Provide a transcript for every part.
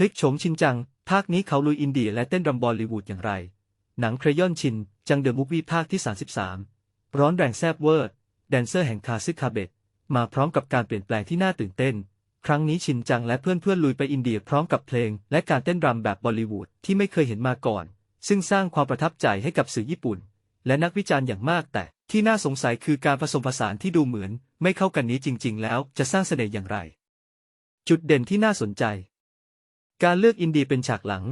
ลิกโฉมชินจัง ภาคนี้เขาลุยอินเดียและเต้นรำบอลลีวูดอย่างไร หนังเครยอนชิน จังเดอะมูฟวี่ภาคที่ 33 ร้อนแรงแซบเวอร์ แดนเซอร์แห่งคาซึคาเบตมาพร้อมกับการเปลี่ยนแปลงที่น่าตื่นเต้น ครั้งนี้ชินจังและเพื่อนๆลุยไปอินเดียพร้อมกับเพลง และการเต้นรำแบบบอลลีวูดที่ไม่เคยเห็นมาก่อน ซึ่งสร้างความประทับใจให้กับสื่อญี่ปุ่น และนักวิจารณ์อย่างมากแต่ที่น่าสงสัยคือการผสมผสานที่ดูเหมือน ไม่เข้ากันนี้จริง ๆ แล้วจะสร้างเสน่ห์อย่างไร จุดเด่นที่น่าสนใจ การเลือกอินเดียเป็นฉากหลัง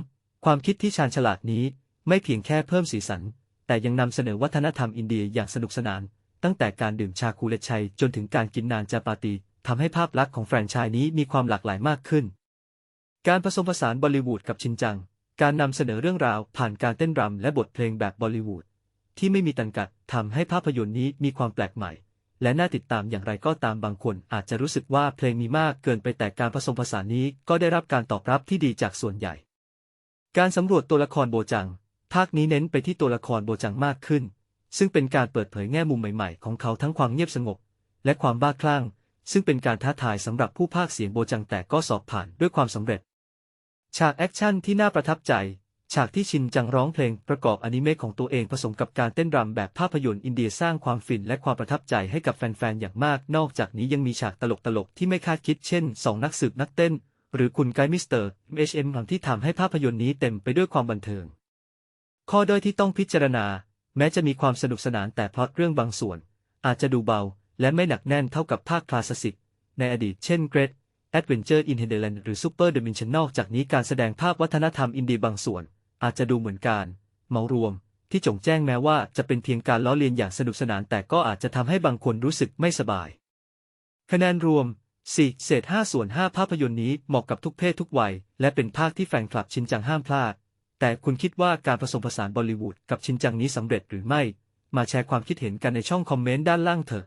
ความคิดที่ชาญฉลาดนี้ไม่เพียงแค่เพิ่มสีสัน แต่ยังนำเสนอวัฒนธรรมอินเดียอย่างสนุกสนาน ตั้งแต่การดื่มชาคูเลชัยจนถึงการกินนานจาปาตีทำให้ภาพลักษณ์ของแฟรนไชส์นี้มีความหลากหลายมากขึ้น การผสมผสานบอลลิวูดกับชินจัง การนำเสนอเรื่องราวผ่านการเต้นรำและบทเพลงแบบบอลลิวูดที่ไม่มีตันกัดทำให้ภาพยนตร์นี้มีความแปลกใหม่ และน่าติดตามอย่างไรก็ตามบางคนอาจจะรู้สึกว่าเพลงมีมากเกินไปแต่การผสมผสานนี้ก็ได้รับการตอบรับที่ดีจากส่วนใหญ่ การสำรวจตัวละครโบจัง ภาคนี้เน้นไปที่ตัวละครโบจังมากขึ้น ซึ่งเป็นการเปิดเผยแง่มุมใหม่ๆ ของเขาทั้งความเงียบสงบ และความบ้าคลั่ง ซึ่งเป็นการท้าทายสำหรับผู้พากย์เสียงโบจังแต่ก็สอบผ่านด้วยความสำเร็จ ฉากแอคชั่นที่น่าประทับใจ ฉากที่ชินจังร้องเพลงประกอบอนิเมะของตัวเองผสมกับการเต้นรำแบบภาพยนตร์อินเดียสร้างความฟินและความประทับใจให้กับแฟนๆ อย่างมาก นอกจากนี้ยังมีฉากตลกๆ ที่ไม่คาดคิดเช่นสองนักสืบนักเต้น หรือคุณไกด์มิสเตอร์เอชเอ็มที่ทำให้ภาพยนตร์นี้เต็มไปด้วยความบันเทิง ข้อด้อยที่ต้องพิจารณา แม้จะมีความสนุกสนานแต่พล็อตเรื่องบางส่วน อาจจะดูเบา และไม่หนักแน่นเท่ากับภาคคลาสสิกในอดีตเช่น Great Adventure in Hinterland หรือ Super Dimension นอกจากนี้การแสดงภาพวัฒนธรรมอินเดียบางส่วน อาจจะดูเหมือนการเมารวมที่จงแจ้งแม้ว่าจะเป็นเพียงการล้อเลียนอย่างสนุกสนานแต่ก็อาจจะทำให้บางคนรู้สึกไม่สบาย คะแนนรวม 4 เศษ5ส่วน 5 ภาพยนตร์นี้เหมาะกับทุกเพศทุกวัย และเป็นภาคที่แฟนคลับชินจังห้ามพลาด แต่คุณคิดว่าการผสมผสานบอลลิวูดกับชินจังนี้สำเร็จหรือไม่ มาแชร์ความคิดเห็นกันในช่องคอมเมนต์ด้านล่างเถอะ